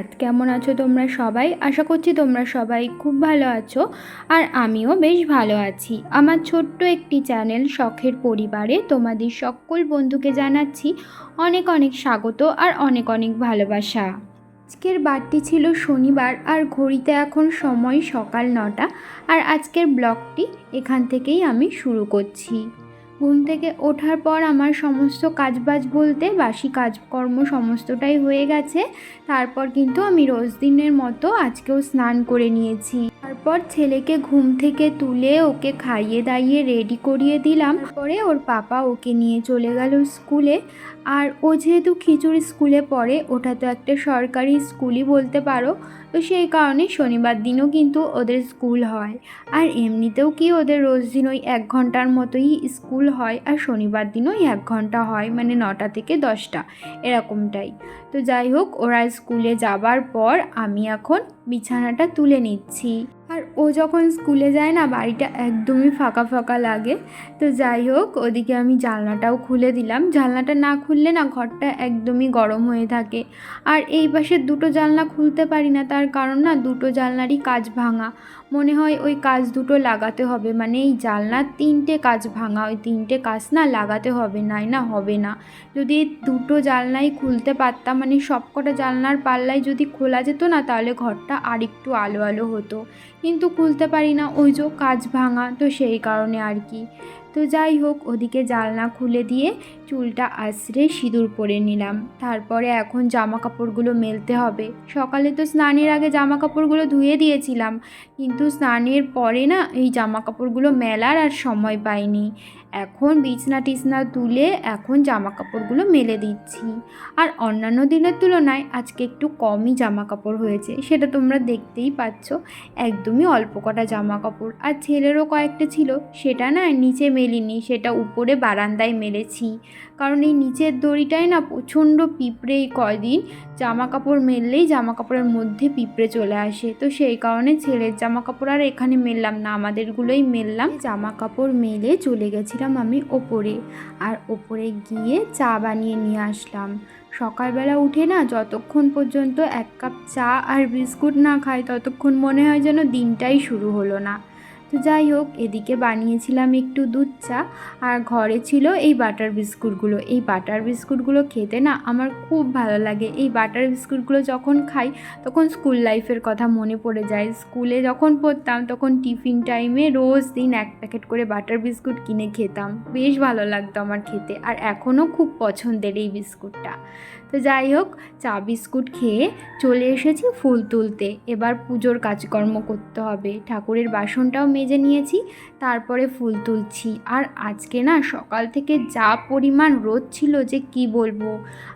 বন্ধুরা কেমন আছো তোমরা সবাই? আশা করছি তোমরা সবাই খুব ভালো আছো আর আমিও বেশ ভালো আছি। আমার ছোট্ট একটি চ্যানেল শখের পরিবারে তোমাদের সকল বন্ধুকে জানাচ্ছি অনেক অনেক স্বাগত আর অনেক অনেক ভালোবাসা। আজকের বারটি ছিল শনিবার আর ঘড়িতে এখন সময় সকাল নটা আর আজকের ব্লগটি এখান থেকেই আমি শুরু করছি। ঘুম থেকে ওঠার পর আমার সমস্ত কাজবাজ বলতে বাসি কাজকর্ম সমস্তটাই হয়ে গেছে। তারপর কিন্তু আমি রোজ দিনের মতো আজকেও স্নান করে নিয়েছি। তারপর ছেলেকে ঘুম থেকে তুলে ওকে খাইয়ে দাইয়ে রেডি করিয়ে দিলাম। পরে ওর পাপা ওকে নিয়ে চলে গেল স্কুলে। আর ও যেহেতু খিচুড়ি স্কুলে পড়ে, ওটা তো একটা সরকারি স্কুলই বলতে পারো। তো সেই কারণে শনিবার দিনও কিন্তু ওদের স্কুল হয়। আর এমনিতেও কি ওদের রোজ দিন ওই এক ঘণ্টার মতোই স্কুল হয় আর শনিবার দিনও এক ঘণ্টা হয় মানে নটা থেকে দশটা, এরকমটাই। তো যাই হোক, ওরা স্কুলে যাবার পর আমি এখন বিছানাটা তুলে নিচ্ছি। ও যখন স্কুলে যায় না, বাড়িটা একদমই ফাঁকা ফাঁকা লাগে। তো যাই হোক, ওদিকে আমি জানলাটাও খুলে দিলাম। জানলাটা না খুললে না ঘরটা একদমই গরম হয়ে থাকে। আর এই পাশে দুটো জানলা খুলতে পারি না, তার কারণ না দুটো জানলারই কাজ ভাঙা। মনে হয় ওই কাজ দুটো লাগাতে হবে মানে এই জানলার তিনটে কাজ ভাঙা, ওই তিনটে কাজ না লাগাতে হবে, নাই না হবে না। যদি দুটো জানলাই খুলতে পারতাম মানে সবকটা জানলার পাল্লায় যদি খোলা যেত না, তাহলে ঘরটা আর একটু আলো আলো হতো। কিন্তু খুলতে পারি না। ওই যে কাজ ভাঙা, তো সেই কারণে আর কি। তো যাই হোক, ওদিকে জালনা খুলে দিয়ে চুলটা আশ্রে সিঁদুর পরে নিলাম। তারপরে এখন জামা কাপড়গুলো মেলতে হবে। সকালে তো স্নানের আগে জামা কাপড়গুলো ধুয়ে দিয়েছিলাম। কিন্তু স্নানের পরে না, এই জামা কাপড়গুলো মেলার আর সময় পাইনি। এখন বিছনা টিছনা তুলে এখন জামা কাপড়গুলো মেলে দিচ্ছি। আর অন্যান্য দিনের তুলনায় আজকে একটু কমই জামা কাপড় হয়েছে, সেটা তোমরা দেখতেই পাচ্ছ। একদমই অল্প কটা জামা কাপড় আর ছেলেরও কয়েকটা ছিল, সেটা না নিচে মেলিনি, সেটা উপরে বারান্দায় মেলেছি। কারণ এই নিচের দড়িটায় না প্রচণ্ড পিঁপড়ে এই কয়দিন জামা কাপড় মেললেই জামা কাপড়ের মধ্যে পিঁপড়ে চলে আসে। তো সেই কারণে ছেলের জামা কাপড় আর এখানে মেললাম না, আমাদেরগুলোই মেললাম। জামা কাপড় মেলে চলে গেছিলাম আমি ওপরে। আর ওপরে গিয়ে চা বানিয়ে নিয়ে আসলাম। সকালবেলা উঠে না যতক্ষণ পর্যন্ত এক কাপ চা আর বিস্কুট না খাই, ততক্ষণ মনে হয় যেন দিনটাই শুরু হলো না। তো যাই হোক, এদিকে বানিয়েছিলাম একটু দুধ চা, আর ঘরে ছিল এই বাটার বিস্কুটগুলো। এই বাটার বিস্কুটগুলো খেতে না আমার খুব ভালো লাগে। এই বাটার বিস্কুটগুলো যখন খাই, তখন স্কুল লাইফের কথা মনে পড়ে যায়। স্কুলে যখন পড়তাম, তখন টিফিন টাইমে রোজ দিন এক প্যাকেট করে বাটার বিস্কুট কিনে খেতাম। বেশ ভালো লাগতো আমার খেতে, আর এখনও খুব পছন্দের এই বিস্কুটটা। তো যাই হোক, চা বিস্কুট খেয়ে চলে এসেছি ফুল তুলতে। এবার পুজোর কাজকর্ম করতে হবে। ঠাকুরের বাসনটাও মেজে নিয়েছি তারপরে ফুল তুলছি। আর আজকে না সকাল থেকে যা পরিমাণ রোদ ছিল যে কি বলব?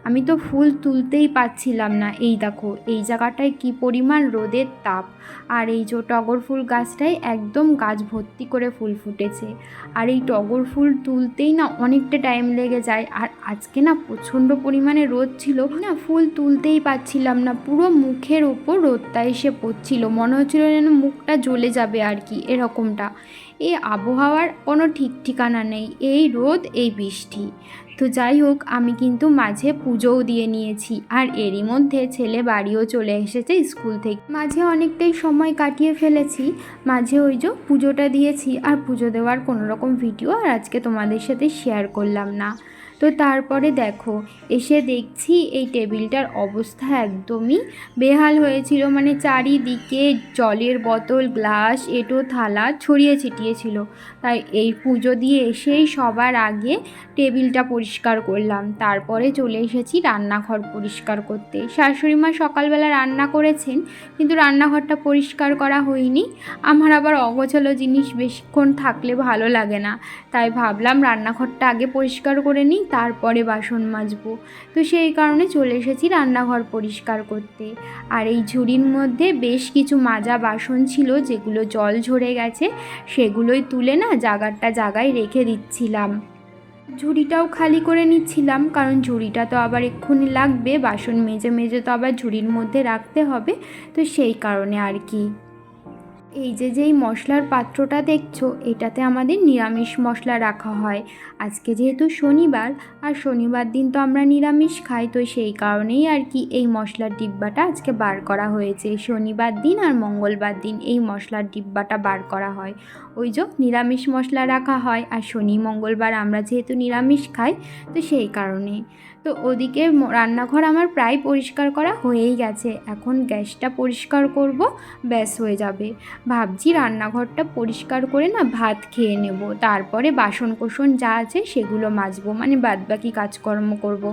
আমি তো ফুল তুলতেই পাচ্ছিলাম না। এই দেখো, এই জায়গাটায় কি পরিমাণ রোদের তাপ। আর এই যে টগর ফুল গাছটায় একদম গাছ ভর্তি করে ফুল ফুটেছে। আর এই টগর ফুল তুলতেই না অনেকটা টাইম লেগে যায়। আর আজকে না প্রচণ্ড পরিমাণে রোদ ছিল। না ফুল তুলতেই পাচ্ছিলাম না। পুরো মুখের ওপর রোদটা এসে পড়ছিল। মনে হচ্ছিল যেন মুখটা জ্বলে যাবে আর কি, এরকমটা। এই আবহাওয়ার কোনো ঠিক ঠিকানা নেই। এই রোদ, এই বৃষ্টি। তো যাই হোক, আমি কিন্তু মাঝে পুজোও দিয়ে নিয়েছি। আর এরই মধ্যে ছেলে বাড়িও চলে এসেছে স্কুল থেকে। মাঝে অনেকটাই সময় কাটিয়ে ফেলেছি। মাঝে ওই যে পুজোটা দিয়েছি। আর পুজো দেওয়ার কোনো রকম ভিডিও আর আজকে তোমাদের সাথে শেয়ার করলাম না। তো তারপরে দেখো, এসে দেখছি এই টেবিলটার অবস্থা একদমই বেহাল হয়েছিল। মানে চারিদিকে জলের বোতল, গ্লাস, এটো, থালা ছড়িয়ে ছিটিয়ে ছিল। তাই এই পুজো দিয়ে এসেই সবার আগে টেবিলটা পরিষ্কার করলাম। তারপরে চলে এসেছি রান্নাঘর পরিষ্কার করতে। শাশুড়ি মা সকালবেলা রান্না করেছেন, কিন্তু রান্নাঘরটা পরিষ্কার করা হয়নি। আমার আবার অগোছালো জিনিস বেশিক্ষণ থাকলে ভালো লাগে না। তাই ভাবলাম রান্নাঘরটা আগে পরিষ্কার করে নিই তারপরে বাসন মাজবো। তো সেই কারণে চলে এসেছি রান্নাঘর পরিষ্কার করতে। আর এই ঝুড়ির মধ্যে বেশ কিছু মাজা বাসন ছিল যেগুলো জল ঝরে গেছে, সেগুলোই তুলে না জাগারটা জাগায় রেখে দিচ্ছিলাম। ঝুড়িটাও খালি করে নিচ্ছিলাম, কারণ ঝুড়িটা তো আবার এক্ষুনি লাগবে, বাসন মেজে মেজে তো আবার ঝুড়ির মধ্যে রাখতে হবে, তো সেই কারণে আর কি। এই যে যেই মশলার পাত্রটা দেখছ, এটাতে আমাদের নিরামিষ মশলা রাখা হয়। আজকে যেহেতু শনিবার, আর শনিবার দিন তো আমরা নিরামিষ খাই, তো সেই কারণেই আর কি এই মশলার ডিব্বাটা আজকে বার করা হয়েছে। শনিবার দিন আর মঙ্গলবার দিন এই মশলার ডিব্বাটা বার করা হয়। ওই যে নিরামিষ মশলা রাখা হয়, আর শনি মঙ্গলবার আমরা যেহেতু নিরামিষ খাই, তো সেই কারণে তো ওদিকে রান্নাঘর আমার প্রায় পরিষ্কার করা হয়েই গেছে। এখন গ্যাসটা পরিষ্কার করব, ব্যাস হয়ে যাবে। ভাবছি রান্নাঘরটা পরিষ্কার করে না ভাত খেয়ে নেব। তারপরে বাসন কোসন যা আছে সেগুলো মাজবো মানে বাদবাকি কাজকর্ম করব।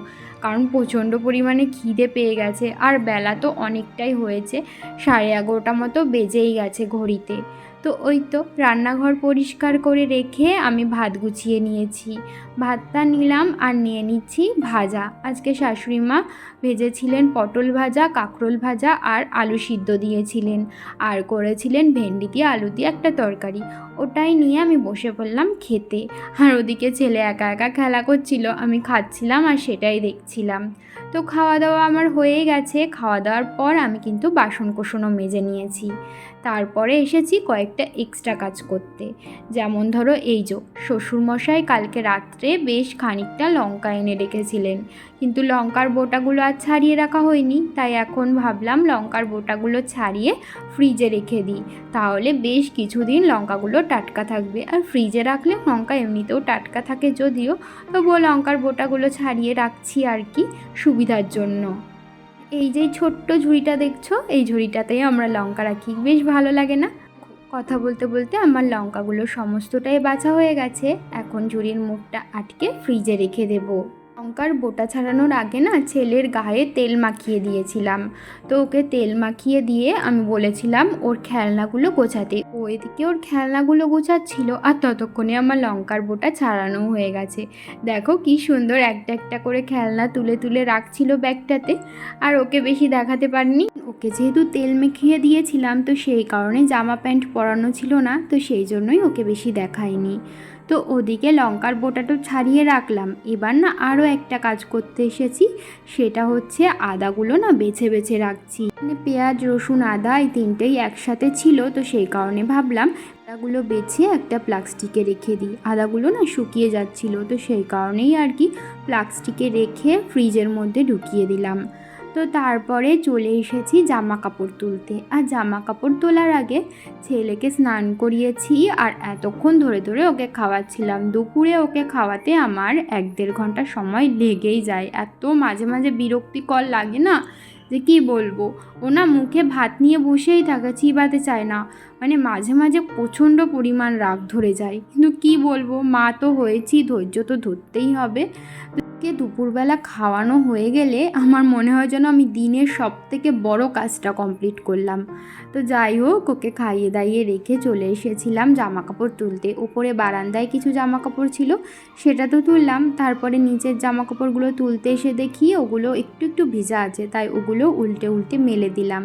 কারণ প্রচণ্ড পরিমাণে খিদে পেয়ে গেছে। আর বেলা তো অনেকটাই হয়েছে, সাড়ে এগারোটা মতো বেজেই গেছে ঘড়িতে। তো ওই তো রান্নাঘর পরিষ্কার করে রেখে আমি ভাত গুছিয়ে নিয়েছি। ভাতটা নিলাম আর নিয়ে নিচ্ছি ভাজা। আজকে শাশুড়ি মা ভেজেছিলেন পটল ভাজা, কাঁকরোল ভাজা আর আলু সিদ্ধ দিয়েছিলেন। আর করেছিলেন ভেন্ডি দিয়ে আলু দিয়ে একটা তরকারি। ওটাই নিয়ে আমি বসে পড়লাম খেতে। আর ওদিকে ছেলে একা একা খেলা করছিল, আমি খাচ্ছিলাম আর সেটাই দেখছিলাম। তো খাওয়া দাওয়া আমার হয়ে গেছে। খাওয়া দাওয়ার পর আমি কিন্তু বাসন কোসনও মেজে নিয়েছি। তারপরে এসেছি কয়েকটা এক্সট্রা কাজ করতে। যেমন ধরো এই যে, শ্বশুরমশাই কালকে রাত্রে বেশ খানিকটা লঙ্কা এনে রেখেছিলেন। কিন্তু লঙ্কার বোটাগুলো আর ছাড়িয়ে রাখা হয়নি, তাই এখন ভাবলাম লঙ্কার বোটাগুলো ছাড়িয়ে ফ্রিজে রেখে দিই। তাহলে বেশ কিছুদিন লঙ্কাগুলো টাটকা থাকবে। আর ফ্রিজে রাখলে লঙ্কা এমনিতেও টাটকা থাকে যদিও, তবুও লঙ্কার বোটাগুলো ছাড়িয়ে রাখছি আর কি সুবিধার জন্য। এই যে ছোট্ট ঝুড়িটা দেখছ, এই ঝুড়িটাতেই আমরা লঙ্কা রাখি। বেশ ভালো লাগে না? কথা বলতে বলতে আমার লঙ্কাগুলো সমস্তটাই বাছা হয়ে গেছে। এখন ঝুড়ির মুখটা আটকে ফ্রিজে রেখে দেবো। লঙ্কার বোটা ছাড়ানোর আগে না ছেলের গায়ে তেল মাখিয়ে দিয়েছিলাম। তো ওকে তেল মাখিয়ে দিয়ে আমি বলেছিলাম ওর খেলনাগুলো গোছাতে। ও এদিকে ওর খেলনাগুলো গোছাচ্ছিল আর ততক্ষণে আমার লঙ্কার বোটা ছাড়ানো হয়ে গেছে। দেখো কি সুন্দর একটা একটা করে খেলনা তুলে তুলে রাখছিল ব্যাগটাতে। আর ওকে বেশি দেখাতে পারিনি। ওকে যেহেতু তেল মেখিয়ে দিয়েছিলাম তো সেই কারণে জামা প্যান্ট পরানো ছিল না, তো সেই জন্যই ওকে বেশি দেখায়নি তো ওদিকে লঙ্কার বোটাটা ছাড়িয়ে রাখলাম। এবার না আরও একটা কাজ করতে এসেছি, সেটা হচ্ছে আদাগুলো না বেছে বেছে রাখছি। মানে পেঁয়াজ, রসুন, আদা এই তিনটেই একসাথে ছিল, তো সেই কারণে ভাবলাম আদাগুলো বেছে একটা প্লাস্টিকে রেখে দিই। আদাগুলো না শুকিয়ে যাচ্ছিল, তো সেই কারণেই আর কি প্লাস্টিকে রেখে ফ্রিজের মধ্যে ঢুকিয়ে দিলাম। তো তারপরে চলে এসেছি জামা কাপড় তুলতে। আর জামা কাপড় তোলার আগে ছেলেকে স্নান করিয়েছি আর এতক্ষণ ধরে ধরে ওকে খাওয়াচ্ছিলাম। দুপুরে ওকে খাওয়াতে আমার এক দেড় ঘণ্টা সময় লেগেই যায়। এত মাঝে মাঝে বিরক্তিকর লাগে না? যে কি বলব? ও না মুখে ভাত নিয়ে বসেই থাকে, চিবাতে চায় না। মানে মাঝে মাঝে প্রচণ্ড পরিমাণ রাগ ধরে যায়। কিন্তু কি বলব? মা তো হয়েছি, ধৈর্য তো ধরতেই হবে। ওকে দুপুরবেলা খাওয়ানো হয়ে গেলে আমার মনে হয় যেন আমি দিনের সব থেকে বড় কাজটা কমপ্লিট করলাম। তো যাই হোক, ওকে খাইয়ে দাইয়ে রেখে চলে এসেছিলাম জামা কাপড় তুলতে। ওপরে বারান্দায় কিছু জামা কাপড় ছিল, সেটা তো তুললাম। তারপরে নিচের জামা কাপড়গুলো তুলতে এসে দেখি ওগুলো একটু একটু ভিজা আছে, তাই ওগুলো উল্টে উল্টে মেলে দিলাম।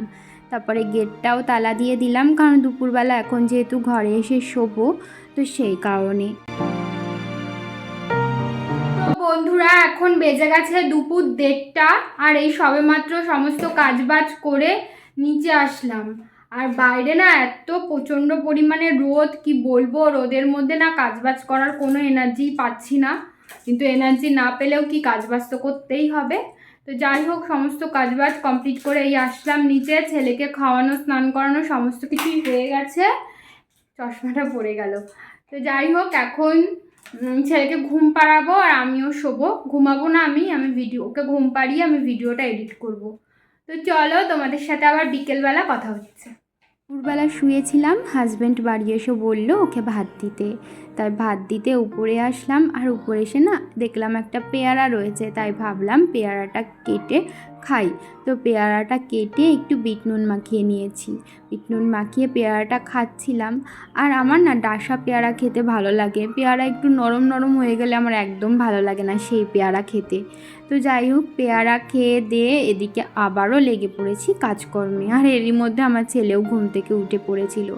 তারপরে গেটটাও তালা দিয়ে দিলাম, কারণ দুপুরবেলা এখন যেহেতু ঘরে এসে শোবো, তো সেই কারণে। বন্ধুরা, এখন বেজে গেছে দুপুর দেড়টা আর এই সবেমাত্র সমস্ত কাজবাজ করে নিচে আসলাম। আর বাইরে না এত প্রচণ্ড পরিমাণে রোদ, কি বলব, রোদের মধ্যে না কাজবাজ করার কোনো এনার্জি পাচ্ছি না। কিন্তু এনার্জি না পেলেও কি কাজবাজ তো করতেই হবে। তো যাই হোক, সমস্ত কাজবাজ কমপ্লিট করে এই আসলাম নিচে, ছেলেকে খাওয়ানো, স্নান করানো, সমস্ত কিছুই হয়ে গেছে। চশমাটা পড়ে গেল। তো যাই হোক, এখন ছেলেকে ঘুম পাড়াবো আর আমিও শোবো। ঘুমাবো না আমি আমি ভিডিও ওকে ঘুম পাড়িয়ে আমি ভিডিওটা এডিট করব। তো চলো, তোমাদের সাথে আবার বিকেলবেলা কথা হচ্ছে। দুপুরবেলা শুয়েছিলাম হাজব্যান্ড বাড়ি এসে বলল, ওকে ভাত দিতে। তাই ভাত দিতে উপরে আসলাম আর উপরে এসে না দেখলাম একটা পেয়ারা রয়েছে, তাই ভাবলাম পেয়ারাটা কেটে খাই। তো পেয়ারাটা কেটে একটু বিট নুন মাখিয়ে নিয়েছি। বিট নুন মাখিয়ে পেয়ারাটা খাচ্ছিলাম আর আমার না ডাসা পেয়ারা খেতে ভালো লাগে। পেয়ারা একটু নরম নরম হয়ে গেলে আমার একদম ভালো লাগে না সেই পেয়ারা খেতে। তো যাই হোক, পেয়ারা খেয়ে দিয়ে এদিকে আবারও লেগে পড়েছি কাজকর্মে। আর এরই মধ্যে আমার ছেলেও ঘুম থেকে উঠে পড়েছিল।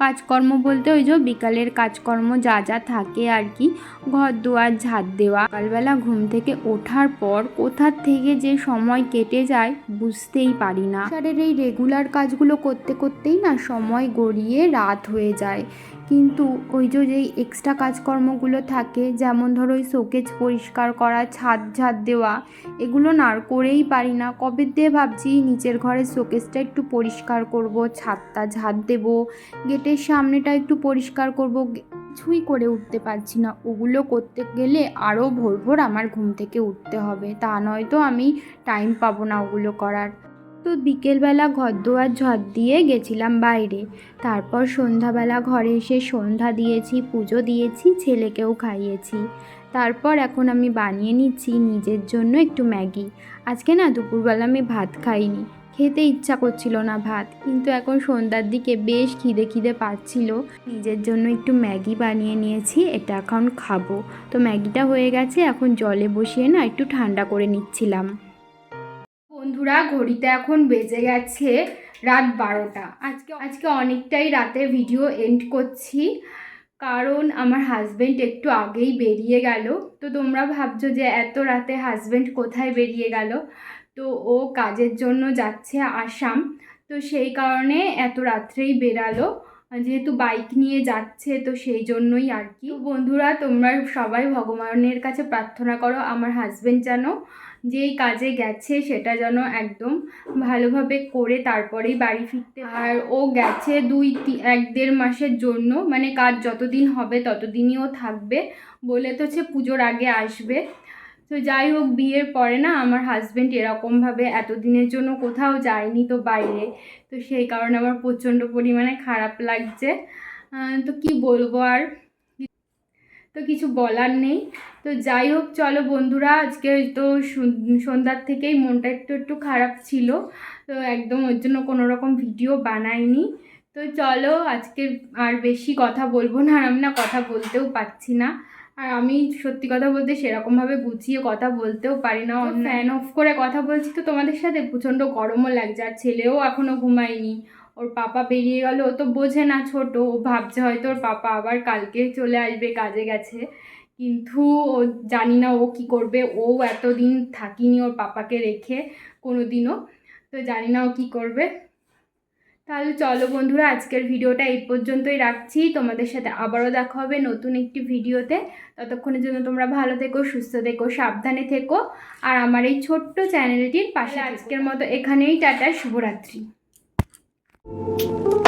কাজকর্ম বলতে ওই যে বিকালের কাজকর্ম যা যা থাকে আর কি। ঘর দুয়ার, ঝাঁট দেওয়া। সকালবেলা ঘুম থেকে ওঠার পর কোথার থেকে যে সময় কেটে যায় বুঝতেই পারি না। এই রেগুলার কাজগুলো করতে করতেই না সময় গড়িয়ে রাত হয়ে যায়। কিন্তু ওই যে যেই এক্সট্রা কাজকর্মগুলো থাকে, যেমন ধরো ওই শোকেজ পরিষ্কার করা, ছাদ ঝাড় দেওয়া, এগুলো না আর করেই পারি না। কবে দিয়ে ভাবছি নিচের ঘরের শোকেসটা একটু পরিষ্কার করব, ছাদটা ঝাড় দেবো, গেটের সামনেটা একটু পরিষ্কার করব, কিছুই করে উঠতে পারছি না। ওগুলো করতে গেলে আরও ভোর ভোর আমার ঘুম থেকে উঠতে হবে। তা নয়তো আমি টাইম পাবো না ওগুলো করার। তো বিকেলবেলা ঘর দুয়ার ঝড় দিয়ে গেছিলাম বাইরে। তারপর সন্ধ্যাবেলা ঘরে এসে সন্ধ্যা দিয়েছি, পুজো দিয়েছি, ছেলেকেও খাইয়েছি। তারপর এখন আমি বানিয়ে নিচ্ছি নিজের জন্য একটু ম্যাগি। আজকে না দুপুরবেলা আমি ভাত খাইনি। খেতে ইচ্ছা করছিল না ভাত, কিন্তু এখন সন্ধ্যার দিকে বেশ খিদে খিদে পাচ্ছিল। নিজের জন্য একটু ম্যাগি বানিয়ে নিয়েছি, এটা এখন খাব। তো ম্যাগিটা হয়ে গেছে, এখন জলে বসিয়ে না একটু ঠান্ডা করে নিচ্ছিলাম। বন্ধুরা, ঘড়িতে এখন বেজে গেছে রাত বারোটা। আজকে আজকে অনেকটাই রাতে ভিডিও এন্ড করছি, কারণ আমার হাজব্যান্ড একটু আগেই বেরিয়ে গেল। তো তোমরা ভাবছ যে এত রাতে হাজব্যান্ড কোথায় বেরিয়ে গেল? তো ও কাজের জন্য যাচ্ছে আসাম। তো সেই কারণে এত রাত্রেই বেরালো। যেহেতু বাইক নিয়ে যাচ্ছে, তো সেই জন্যই আর কি। বন্ধুরা, তোমরা সবাই ভগবানের কাছে প্রার্থনা করো, আমার হাজব্যান্ড যেন যেই কাজে গেছে সেটা যেন একদম ভালোভাবে করে তারপরেই বাড়ি ফিরতে আর ও গেছে দুই এক দেড় মাসের জন্য মানে কাজ যতদিন হবে ততদিনই ও থাকবে বলে তো সে পুজোর আগে আসবে। তো যাই হোক, বিয়ের পরে না আমার হাজব্যান্ড এরকমভাবে এতদিনের জন্য কোথাও যায়নি তো বাইরে। তো সেই কারণে আমার প্রচণ্ড পরিমাণে খারাপ লাগছে। তো কি বলব আর? তো কিছু বলার নেই। তো যাই হোক চলো বন্ধুরা আজকে তো সন্ধ্যার থেকেই মনটা একটু একটু খারাপ ছিল। তো একদম ওর জন্য কোনো রকম ভিডিও বানাইনি। তো চলো আজকে আর বেশি কথা বলব না আর আমি না কথা বলতেও পারছি না। আর আমি সত্যি কথা বলতে সেরকমভাবে গুছিয়ে কথা বলতেও পারি না। ফ্যান অফ করে কথা বলছি তো তোমাদের সাথে। প্রচণ্ড গরমও লাগছে আর ছেলেও এখনও ঘুমায়নি। ওর পাপা বেরিয়ে গেল ও তো বোঝে না ছোট ও ভাবছে হয়তো ওর পাপা আবার কালকে চলে আসবে কাজে গেছে। কিন্তু ও জানি না ও কি করবে ও এতদিন থাকিনি ওর পাপাকে রেখে কোনো দিনও তো জানি না ও কি করবে। তাহলে চলো বন্ধুরা আজকের ভিডিওটা এই পর্যন্তই রাখছি। তোমাদের সাথে আবারও দেখা হবে নতুন একটি ভিডিওতে। ততক্ষণের জন্য তোমরা ভালো থেকো সুস্থ থেকো সাবধানে থেকো। আর আমার এই ছোট্ট চ্যানেলটির পাশে আজকের মতো এখানেই টাটা শুভরাত্রি। Thank you.